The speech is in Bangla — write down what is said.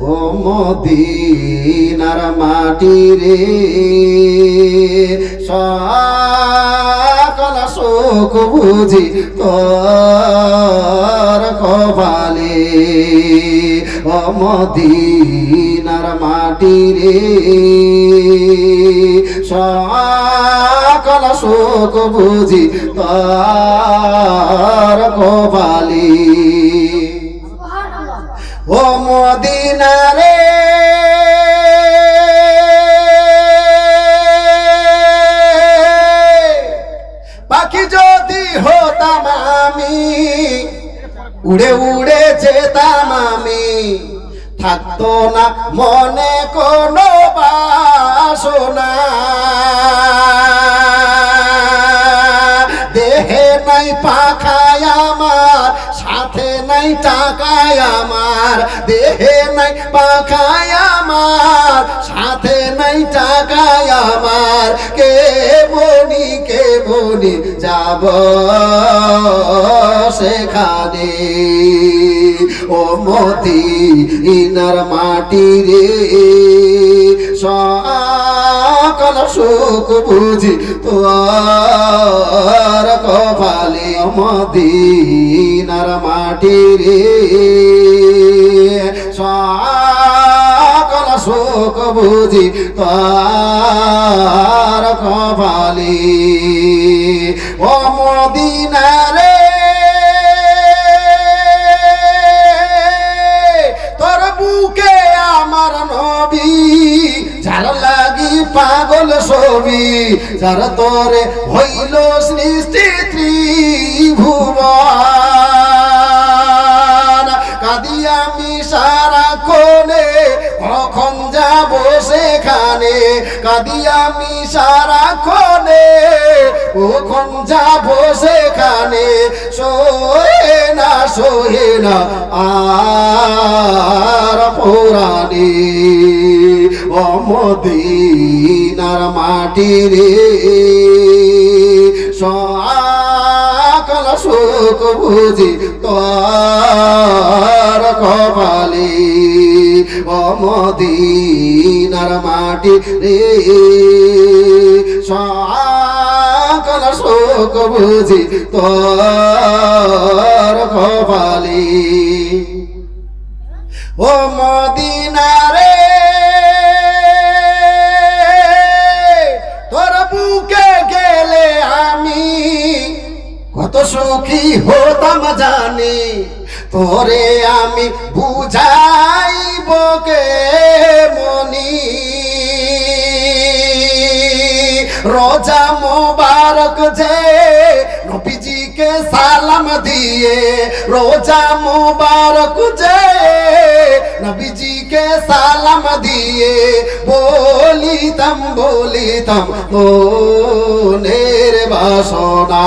ও মদিনার মাটি রে। সকল সুখ বুঝি তোর কপালে। ও মদিনার মাটি রে। সকল সুখ বুঝি তোর কপালে। ও মদিনা রে। পাখি যদি হতাম আমি, উড়ে উড়ে যেতাম আমি, থাকতো না মনে কোনো বাসনা। টাকায় আমার, দেহে নাই, পাখায় আমার, সাথে নাই টাকায় আমার কে বনি কে বনি যাব সেখানে? ও মতি ইনার মাটি রে, সকল সুখ বুঝি তোর কপালে মদিনার মাটি রে সকল সুখ বুঝি তোর কপালে। ও মদিনারে, তোর বুকে আমার নবী, যার লাগি পাগল ছবি, যার তোরে হইল সৃষ্টি ত্রিভুবন কাদি আমি সারা কোনে কখন যাব সেখানে। সোহে না সোহে না, আর পুরানি অমদিনার মাটি রে। সকল সুখ বুঝি তোর কপালে। অমদিনার মাটি রে। সকল সুখ বুঝি তোর কপালে। ও মদিনারে সুখী হতাম জানি, তোরে আমি বুঝাইব কে মনি? রোজা মোবারক যে নবীজিকে সালাম দিয়ে, রোজা মোবারক যে নবীজিকে সালাম দিয়ে, বলিতাম বলিতাম মনের বাসনা।